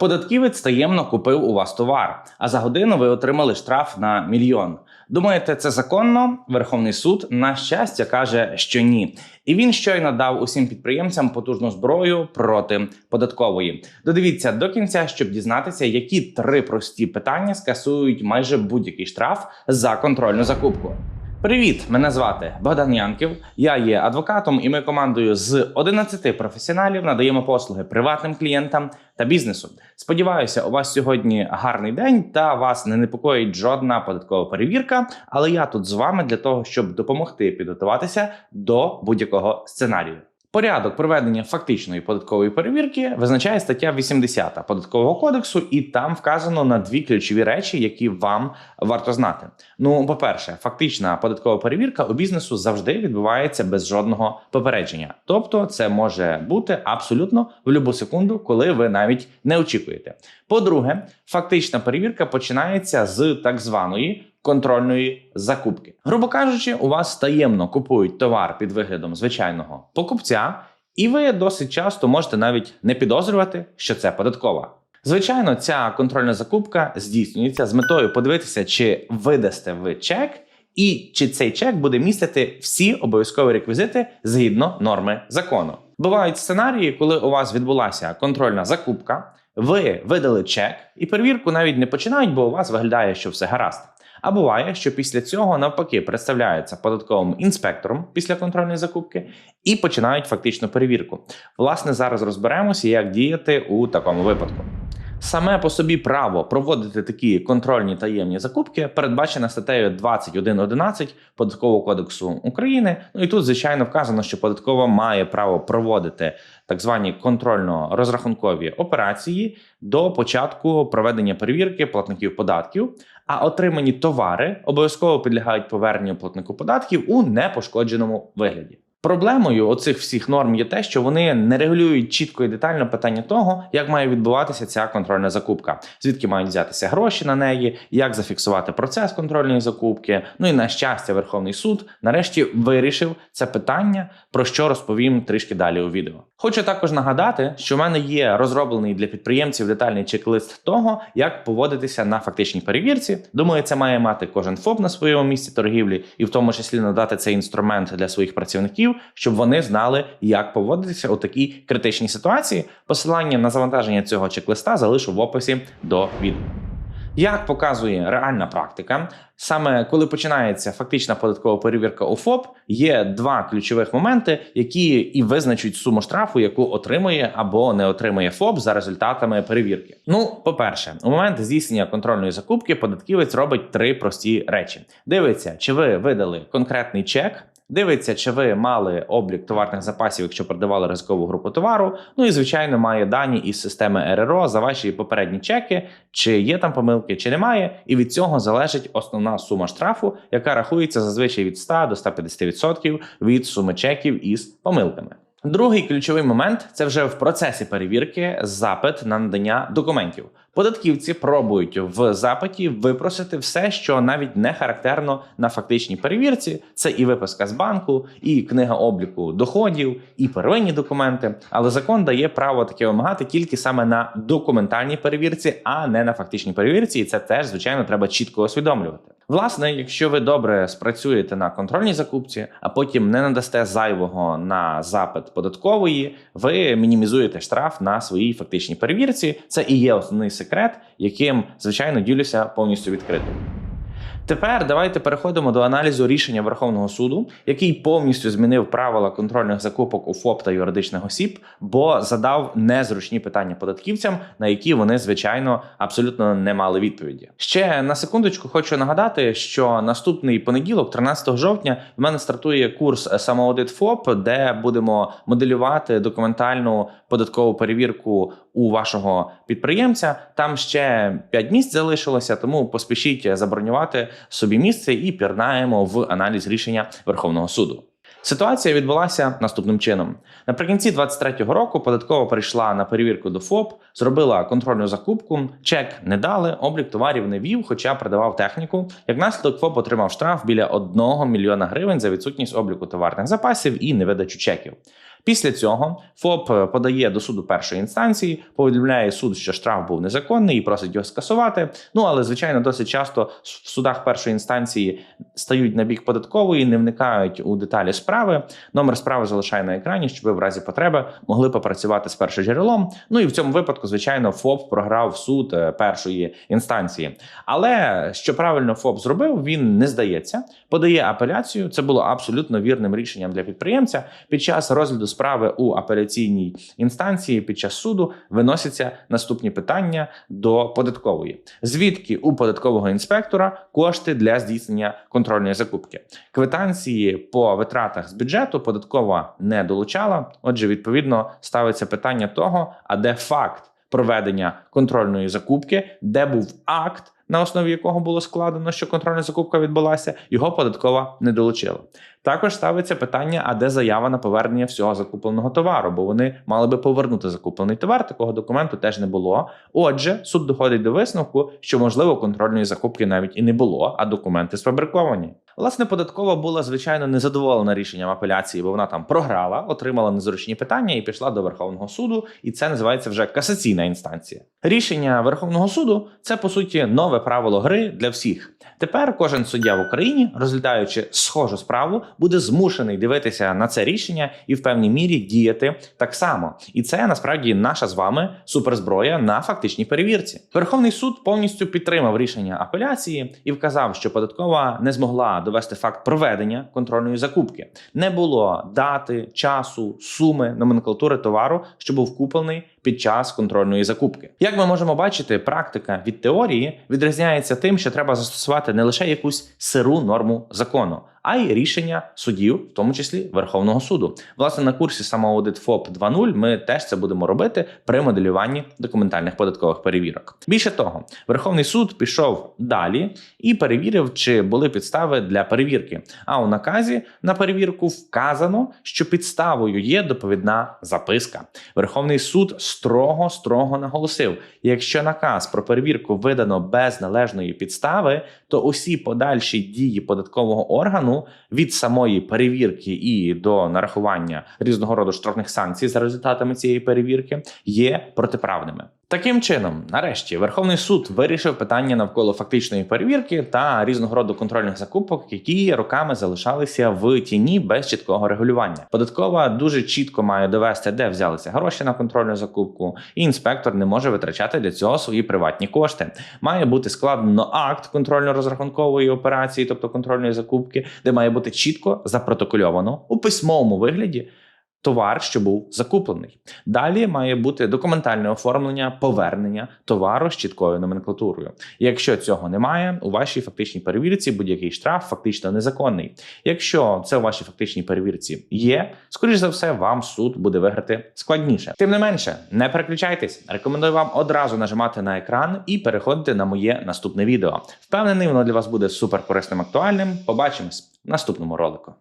Податківець таємно купив у вас товар, а за годину ви отримали штраф на мільйон. Думаєте, це законно? Верховний суд на щастя каже, що ні. І він щойно дав усім підприємцям потужну зброю проти податкової. Додивіться до кінця, щоб дізнатися, які три прості питання скасують майже будь-який штраф за контрольну закупку. Привіт, мене звати Богдан Янків. Я є адвокатом, і ми командою з 11 професіоналів надаємо послуги приватним клієнтам та бізнесу. Сподіваюся, у вас сьогодні гарний день та вас не непокоїть жодна податкова перевірка. Але я тут з вами для того, щоб допомогти підготуватися до будь-якого сценарію. Порядок проведення фактичної податкової перевірки визначає стаття 80 податкового кодексу, і там вказано на дві ключові речі, які вам варто знати. Ну, по-перше, фактична податкова перевірка у бізнесу завжди відбувається без жодного попередження. Тобто, це може бути абсолютно в будь-яку секунду, коли ви навіть не очікуєте. По-друге, фактична перевірка починається з так званої контрольної закупки. Грубо кажучи, у вас таємно купують товар під виглядом звичайного покупця, і ви досить часто можете навіть не підозрювати, що це податкова. Звичайно, ця контрольна закупка здійснюється з метою подивитися, чи видасте ви чек, і чи цей чек буде містити всі обов'язкові реквізити згідно норми закону. Бувають сценарії, коли у вас відбулася контрольна закупка, ви видали чек, і перевірку навіть не починають, бо у вас виглядає, що все гаразд. А буває, що після цього навпаки представляються податковим інспектором після контрольної закупки і починають фактичну перевірку. Власне, зараз розберемося, як діяти у такому випадку. Саме по собі право проводити такі контрольні таємні закупки передбачене статтею 21.11 податкового кодексу України. Ну і тут, звичайно, вказано, що податкова має право проводити так звані контрольно-розрахункові операції до початку проведення перевірки платників податків. А отримані товари обов'язково підлягають поверненню платнику податків у непошкодженому вигляді. Проблемою оцих всіх норм є те, що вони не регулюють чітко і детально питання того, як має відбуватися ця контрольна закупка, звідки мають взятися гроші на неї, як зафіксувати процес контрольної закупки. Ну і на щастя, Верховний суд нарешті вирішив це питання, про що розповім трішки далі у відео. Хочу також нагадати, що в мене є розроблений для підприємців детальний чек-лист того, як поводитися на фактичній перевірці. Думаю, це має мати кожен ФОП на своєму місці торгівлі, і в тому числі надати цей інструмент для своїх працівників, щоб вони знали, як поводитися у такій критичній ситуації. Посилання на завантаження цього чек-листа залишу в описі до відео. Як показує реальна практика, саме коли починається фактична податкова перевірка у ФОП, є два ключових моменти, які і визначать суму штрафу, яку отримує або не отримує ФОП за результатами перевірки. Ну, по-перше, у момент здійснення контрольної закупки податківець робить три прості речі: дивиться, чи ви видали конкретний чек. Дивиться, чи ви мали облік товарних запасів, якщо продавали ризикову групу товару. Ну і звичайно має дані із системи РРО за ваші попередні чеки, чи є там помилки, чи немає. І від цього залежить основна сума штрафу, яка рахується зазвичай від 100 до 150% від суми чеків із помилками. Другий ключовий момент це вже в процесі перевірки запит на надання документів. Податківці пробують в запиті випросити все, що навіть не характерно на фактичній перевірці. Це і виписка з банку, і книга обліку доходів, і первинні документи. Але закон дає право таке вимагати тільки саме на документальній перевірці, а не на фактичній перевірці. І це теж звичайно треба чітко усвідомлювати. Власне, якщо ви добре спрацюєте на контрольній закупці, а потім не надасте зайвого на запит податкової, ви мінімізуєте штраф на своїй фактичній перевірці. Це і є основний секрет, яким звичайно ділюся повністю відкрито. Тепер давайте переходимо до аналізу рішення Верховного суду, який повністю змінив правила контрольних закупок у ФОП та юридичних осіб, бо задав незручні питання податківцям, на які вони звичайно абсолютно не мали відповіді. Ще на секундочку хочу нагадати, що наступний понеділок, 13 жовтня, в мене стартує курс самоаудит ФОП, де будемо моделювати документальну податкову перевірку у вашого підприємця. Там ще 5 місць залишилося, тому поспішіть забронювати собі місце і пірнаємо в аналіз рішення Верховного суду. Ситуація відбулася наступним чином. Наприкінці 23-го року податкова прийшла на перевірку до ФОП, зробила контрольну закупку, чек не дали, облік товарів не вів, хоча продавав техніку. Як наслідок ФОП отримав штраф біля 1 мільйона гривень за відсутність обліку товарних запасів і невидачу чеків. Після цього ФОП подає до суду першої інстанції, повідомляє суд, що штраф був незаконний і просить його скасувати. Ну але звичайно, досить часто в судах першої інстанції стають на бік податкової, не вникають у деталі справи. Номер справи залишає на екрані, щоб ви в разі потреби могли попрацювати з першоджерелом. Ну і в цьому випадку, звичайно, ФОП програв суд е, першої інстанції. Але що правильно ФОП зробив, він не здається, подає апеляцію. Це було абсолютно вірним рішенням для підприємця. Під час розгляду справи у апеляційній інстанції під час суду виносяться наступні питання до податкової: звідки у податкового інспектора кошти для здійснення контрольної закупки? Квитанції по витратах з бюджету податкова не долучала. Отже, відповідно ставиться питання того, а де факт проведення контрольної закупки, де був акт. На основі якого було складено, що контрольна закупка відбулася, його податкова не долучила. Також ставиться питання: а де заява на повернення всього закупленого товару? Бо вони мали би повернути закуплений товар. Такого документу теж не було. Отже, суд доходить до висновку, що можливо контрольної закупки навіть і не було, а документи сфабриковані. Власне, податкова була звичайно незадоволена рішенням апеляції, бо вона там програла, отримала незручні питання і пішла до Верховного суду. І це називається вже касаційна інстанція. Рішення Верховного суду це по суті нове правило гри для всіх. Тепер кожен суддя в Україні, розглядаючи схожу справу, буде змушений дивитися на це рішення і в певній мірі діяти так само. І це насправді наша з вами суперзброя на фактичній перевірці. Верховний суд повністю підтримав рішення апеляції і вказав, що податкова не змогла довести факт проведення контрольної закупки. Не було дати, часу, суми, номенклатури товару, що був куплений під час контрольної закупки. Як ми можемо бачити, практика від теорії відрізняється тим, що треба застосувати не лише якусь сиру норму закону, а й рішення судів, в тому числі Верховного суду. Власне, на курсі самоаудит ФОП 2.0 ми теж це будемо робити при моделюванні документальних податкових перевірок. Більше того, Верховний суд пішов далі і перевірив, чи були підстави для перевірки. А у наказі на перевірку вказано, що підставою є доповідна записка. Верховний суд строго строго наголосив: якщо наказ про перевірку видано без належної підстави, то усі подальші дії податкового органу від самої перевірки і до нарахування різного роду штрафних санкцій за результатами цієї перевірки є протиправними. Таким чином, нарешті, Верховний суд вирішив питання навколо фактичної перевірки та різного роду контрольних закупок, які роками залишалися в тіні без чіткого регулювання. Податкова дуже чітко має довести, де взялися гроші на контрольну закупку, і інспектор не може витрачати для цього свої приватні кошти. Має бути складено акт контрольно-розрахункової операції, тобто контрольної закупки, де має бути чітко запротокольовано у письмовому вигляді. Товар, що був закуплений. Далі має бути документальне оформлення повернення товару з чіткою номенклатурою. Якщо цього немає, у вашій фактичній перевірці будь-який штраф фактично незаконний. Якщо це у вашій фактичній перевірці є, скоріш за все, вам суд буде виграти складніше. Тим не менше, не переключайтесь. Рекомендую вам одразу нажимати на екран і переходити на моє наступне відео. Впевнений, воно для вас буде супер корисним актуальним. Побачимось в наступному ролику.